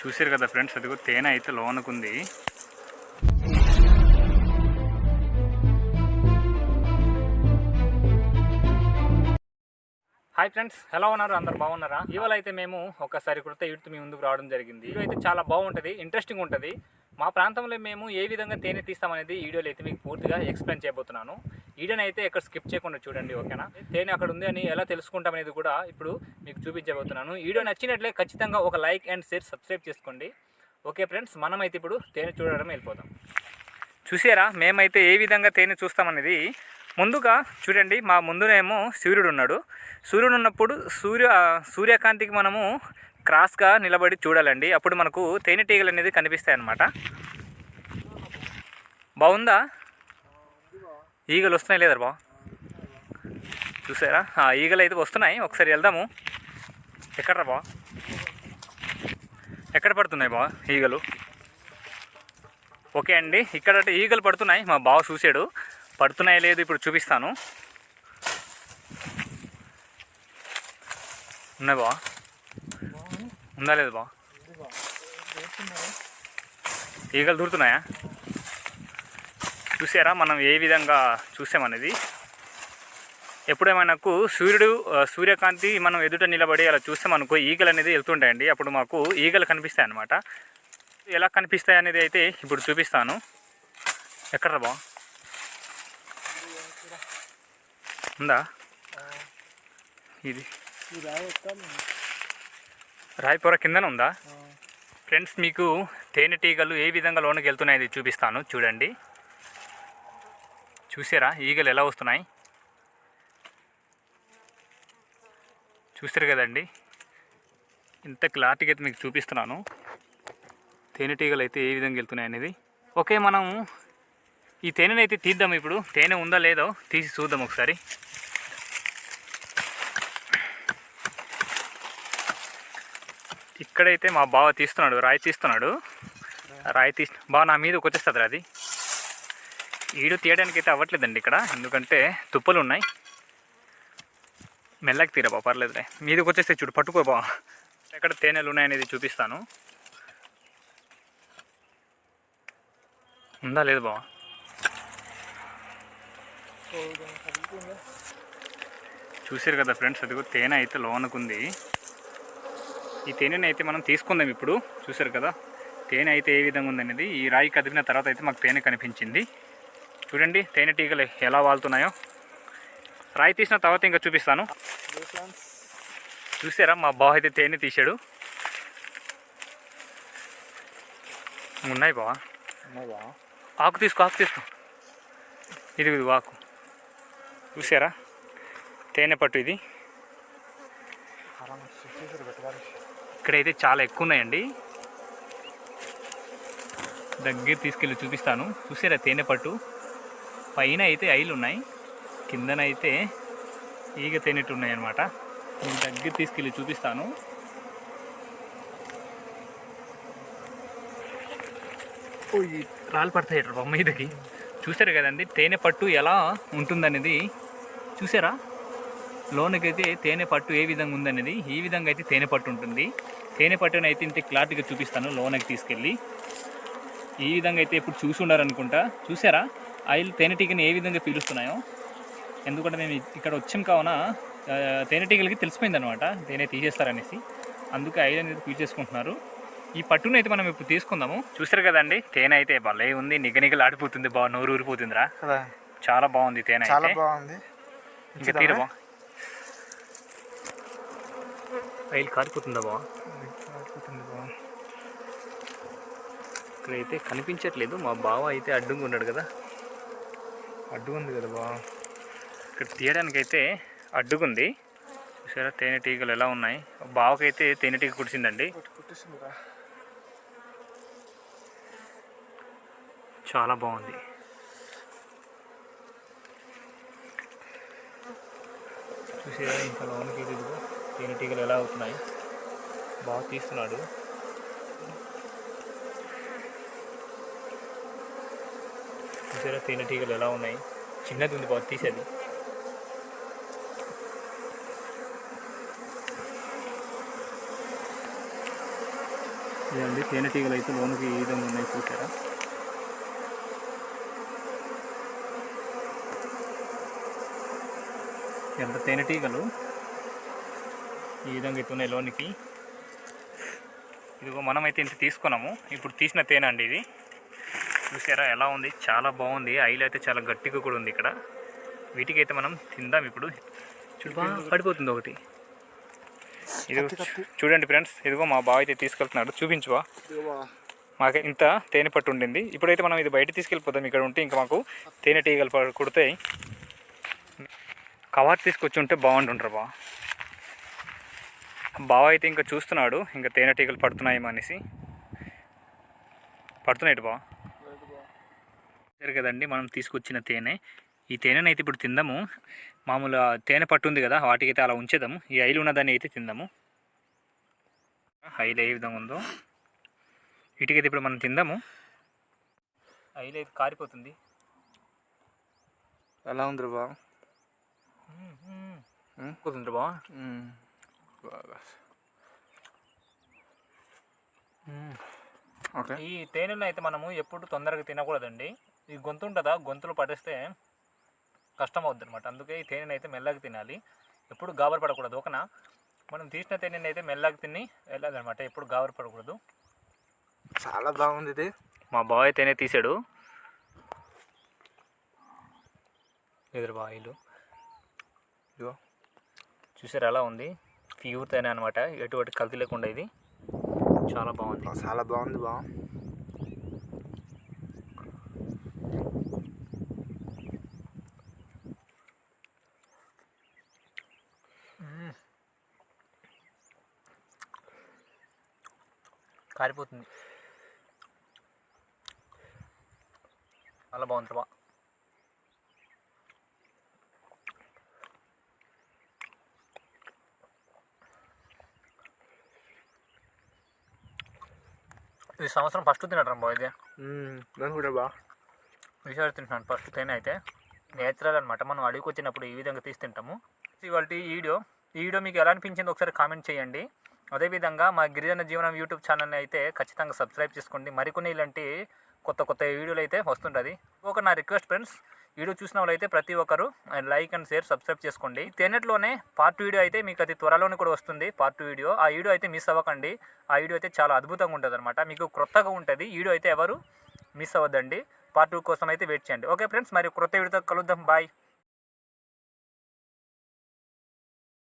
చూసారు కదా ఫ్రెండ్స్ అదిగో తేనె అయితే లోనకుంది. హాయ్ ఫ్రెండ్స్ ఎలా ఉన్నారు? అందరు బాగున్నారా? ఇవాళ అయితే మేము ఒకసారి కృత ఇడుతు మీ ముందుకు రావడం జరిగింది. ఇవైతే అయితే చాలా బాగుంటుంది ఇంట్రెస్టింగ్ ఉంటుంది. మా ప్రాంతంలో మేము ఏ విధంగా తేనె తీస్తామనేది వీడియోలో అయితే మీకు పూర్తిగా ఎక్స్ప్లెయిన్ చేయబోతున్నాను. వీడియోని అయితే ఎక్కడ స్కిప్ చేయకుండా చూడండి ఓకేనా? తేనె అక్కడ ఉంది అని ఎలా తెలుసుకుంటాం అనేది కూడా ఇప్పుడు మీకు చూపించబోతున్నాను. వీడియో నచ్చినట్లే ఖచ్చితంగా ఒక లైక్ అండ్ షేర్ సబ్స్క్రైబ్ చేసుకోండి. ఓకే ఫ్రెండ్స్ మనమైతే ఇప్పుడు తేనె చూడడం వెళ్ళిపోతాం చూసారా మేమైతే ఏ విధంగా తేనె చూస్తామనేది? ముందుగా చూడండి మా ముందునేమో సూర్యుడు ఉన్నాడు. సూర్యుడు ఉన్నప్పుడు సూర్య సూర్యకాంతికి మనము క్రాస్గా నిలబడి చూడాలండి. అప్పుడు మనకు తేనెటీగలు అనేది కనిపిస్తాయి అన్నమాట బాగుందా? ఈగలు వస్తున్నాయి లేదా బా చూసారా? ఈగలు అయితే వస్తున్నాయి. ఒకసారి వెళ్దాము. ఎక్కడ బా ఎక్కడ పడుతున్నాయి బా ఈగలు? ఓకే అండి. ఇక్కడ ఈగలు పడుతున్నాయి. మా బావ చూసాడు పడుతున్నాయి లేదు ఇప్పుడు చూపిస్తాను. ఉన్నాయి బా ఉందా లేదు బా ఈగలు దూరుతున్నాయా? చూసారా? మనం ఏ విధంగా చూసామనేది? ఎప్పుడేమనకు సూర్యుడు ఆ, సూర్యకాంతి మనం ఎదుట నిలబడి అలా చూస్తామనుకో ఈగలు అనేది వెళ్తుంటాయండి. అప్పుడు మాకు ఈగలు కనిపిస్తాయి అన్నమాట ఎలా కనిపిస్తాయి అనేది అయితే ఇప్పుడు చూపిస్తాను. ఎక్కడ బా ఉందా? ఇది. రాయిపొర కిందన ఉందా? ఫ్రెండ్స్ మీకు తేనెటీగలు ఏ విధంగా లోనికి వెళ్తున్నాయి చూపిస్తాను. చూడండి. చూసారా? ఈగలు ఎలా వస్తున్నాయి? చూసారు కదండి. ఇంత క్లారిటీగా అయితే మీకు చూపిస్తున్నాను. తేనెటీగలు అయితే ఏ విధంగా వెళ్తున్నాయి అనేది. ఓకే మనం ఈ తేనెని అయితే తీద్దాం ఇప్పుడు. తేనె ఉందా లేదో తీసి చూద్దాం ఒకసారి. ఇక్కడైతే మా బావ తీస్తున్నాడు రాయి తీస్తున్నాడు. రాయి తీసి బావ నా మీదకి వచ్చేస్తుంది అది. ఈడు తీయడానికి అయితే అవ్వట్లేదండి ఇక్కడ. ఎందుకంటే తుప్పలు ఉన్నాయి మెల్లకి తీరా బా పర్లేదులే. మీదకి వచ్చేస్తే చూడు పట్టుకోబా ఎక్కడ తేనెలు ఉన్నాయనేది చూపిస్తాను. ఉందా లేదు బావ? చూసారు కదా ఫ్రెండ్స్ అదిగో తేనె అయితే లోనకుంది. ఈ తేనెని అయితే మనం తీసుకుందాం ఇప్పుడు. చూసారు కదా? తేనె అయితే ఏ విధంగా ఉందనేది. ఈ రాయి కదిలిన తర్వాత అయితే మాకు తేనె కనిపించింది. చూడండి తేనెటీగలు ఎలా వాళ్తున్నాయో. రాయి తీసిన తర్వాత ఇంకా చూపిస్తాను. చూసారా మా బావ అయితే తేనె తీశాడు. ఉన్నాయి బావా? ఆకు తీసుకో ఆకు తీసుకో. ఇది ఇది ఆకు. చూసారా? తేనె పట్టు ఇది. ఇక్కడైతే చాలా ఎక్కువ ఉన్నాయండి దగ్గర తీసుకెళ్ళి చూపిస్తాను. చూసారా తేనె పట్టు? పైన అయితే ఐలు ఉన్నాయి కిందనైతే ఈగ తేనెట్టు ఉన్నాయి అనమాట మీకు దగ్గర తీసుకెళ్ళి చూపిస్తాను. ఓ, ఈ రాళ్ళు పడతాయి బొమ్మ మీదకి చూసారు కదండి తేనె పట్టు ఎలా ఉంటుందనేది. చూసారా లోనకైతే తేనె పట్టు ఏ విధంగా ఉందనేది. ఈ విధంగా అయితే తేనె పట్టు ఉంటుంది. తేనె పట్టును అయితే ఇంత క్లారిటీగా చూపిస్తాను లోనకి తీసుకెళ్ళి. ఈ విధంగా అయితే ఇప్పుడు చూసి ఉండారనుకుంటా చూసారా ఆయిల్ తేనెటీగని ఏ విధంగా పీలుస్తున్నాయో ఎందుకంటే మేము ఇక్కడ వచ్చాం కావున తేనెటీగలకి తెలిసిపోయింది అనమాట తేనె తీసేస్తారనేసి. అందుకే ఆయిల్ అనేది పీల్చేసుకుంటున్నారు. ఈ పట్టును అయితే మనం ఇప్పుడు తీసుకుందాము. చూసారు కదండి తేనె అయితే భలే ఉంది నిగనిగలు ఆడిపోతుంది బాగా నోరు ఊరిపోతుందిరా. చాలా బాగుంది తేనె చాలా అయితే బాగుంది. ఇంకా తీరబా ఆయిల్ కారిపోతుందా బా? అయిపోతుంది బా. ఇక్కడైతే కనిపించట్లేదు మా బావ అయితే అడ్డుగా ఉన్నాడు కదా. అడ్డు ఉంది కదా బా. ఇక్కడ తీయడానికి అయితే అడ్డుగుంది. చూసారా తేనెటీగలు ఎలా ఉన్నాయి? బావకైతే తేనెటీగ కుడిసిందండి చాలా బాగుంది. చూసారా ఇంకా లోనికి తేనెటీగలు ఎలా అవుతున్నాయి? బాగా తీస్తున్నాడు. చూసారా? తేనెటీగలు ఎలా ఉన్నాయి? చిన్నది ఉంది బాగా తీసేది. ఇదండి తేనెటీగలు అయితే లోనికి ఈ విధంగా ఉన్నాయి చూసారా? ఎంత తేనెటీగలు ఈ విధంగా అయితే ఉన్నాయి లోనికి. ఇదిగో మనమైతే ఇంత తీసుకున్నాము. ఇప్పుడు తీసిన తేనె అండి ఇది. చూసారా? ఎలా ఉంది? చాలా బాగుంది. ఆయిల్ అయితే చాలా గట్టిగా కూడా ఉంది ఇక్కడ. వీటికి అయితే మనం తిందాం ఇప్పుడు. చూడు పడిపోతుంది ఒకటి. ఇది చూడండి ఫ్రెండ్స్. ఇదిగో మా బావ అయితే తీసుకెళ్తున్నాడు. చూపించువా? మాకు ఇంత తేనె పట్టు ఉండింది. ఇప్పుడైతే మనం ఇది బయట తీసుకెళ్ళిపోతాం ఇక్కడ ఉంటే ఇంకా మాకు తేనెటీగలు ప- కుడతాయి. కవర్ తీసుకొచ్చి ఉంటే బాగుంటుంటారు బా. బావ అయితే ఇంకా చూస్తున్నాడు. ఇంకా తేనెటీగలు పడుతున్నాయేమో అనేసి. పడుతున్నాయి బా. సరే కదండి మనం తీసుకొచ్చిన తేనె. ఈ తేనెని అయితే ఇప్పుడు తిందాము. మామూలు తేనె పట్టు ఉంది కదా వాటికైతే అలా ఉంచేద్దాము. ఈ ఐలు ఉన్నదాన్ని అయితే తిందాము. ఐలు ఏ విధంగా ఉందో. వీటికైతే ఇప్పుడు మనం తిందాము. ఐలు అయితే కారిపోతుంది. ఎలా ఉంది బా పోతుంది బా బాగా ఓకే. ఈ తేనెను అయితే మనము ఎప్పుడు తొందరగా తినకూడదండి. ఈ గొంతు ఉంటుందా? గొంతులో పడేస్తే కష్టం అవుద్ది అనమాట అందుకే ఈ తేనెని అయితే మెల్లగా తినాలి. ఎప్పుడు గాబర పడకూడదు ఒకనా మనం తీసిన తేనెని అయితే మెల్లగా తిని వెళ్ళాలన్నమాట. ఎప్పుడు గాబర పడకూడదు. చాలా బాగుంది ఇది. మా బాయ్ తేనె తీసాడు. ఎదురు బాయిలు ఇదిగో. చూసారు ఎలా ఉంది? ప్యూర్ తేనె అనమాట ఎటువంటి కల్తీ లేకుండా ఇది. చాలా బాగుంది. చాలా బాగుంది బా కారిపోతుంది. చాలా బాగుంది బా ఈ సంవత్సరం ఫస్ట్ తినడం బా ఇది నేను కూడా బా. విషయాలు తింటున్నాను ఫస్ట్ తేనె అయితే. నేచురల్ అనమాట మనం అడుగుకి వచ్చినప్పుడు ఈ విధంగా తీసి తింటాము. ఇవాళ ఈ వీడియో ఈ వీడియో మీకు ఎలా అనిపించిందో ఒకసారి కామెంట్ చేయండి. అదేవిధంగా మా గిరిజన జీవనం యూట్యూబ్ ఛానల్ని అయితే ఖచ్చితంగా సబ్స్క్రైబ్ చేసుకోండి. మరికొన్ని ఇలాంటి కొత్త కొత్త వీడియోలు అయితే వస్తుంటుంది. ఒక నా రిక్వెస్ట్ ఫ్రెండ్స్ వీడియో చూసిన వాళ్ళైతే ప్రతి ఒక్కరు లైక్ అండ్ షేర్ సబ్స్క్రైబ్ చేసుకోండి. తేనెట్లోనే పార్ట్ వీడియో అయితే మీకు అది త్వరలోనే కూడా వస్తుంది పార్ట్ వీడియో. ఆ వీడియో అయితే మిస్ అవ్వకండి. ఆ వీడియో అయితే చాలా అద్భుతంగా ఉంటుంది అనమాట మీకు క్రొత్తగా ఉంటుంది వీడియో అయితే ఎవరు మిస్ అవ్వద్దండి. పార్ట్ టూ కోసం అయితే వెయిట్ చేయండి. ఓకే ఫ్రెండ్స్ మరి క్రొత్త వీడియోతో కలుద్దాం. బాయ్.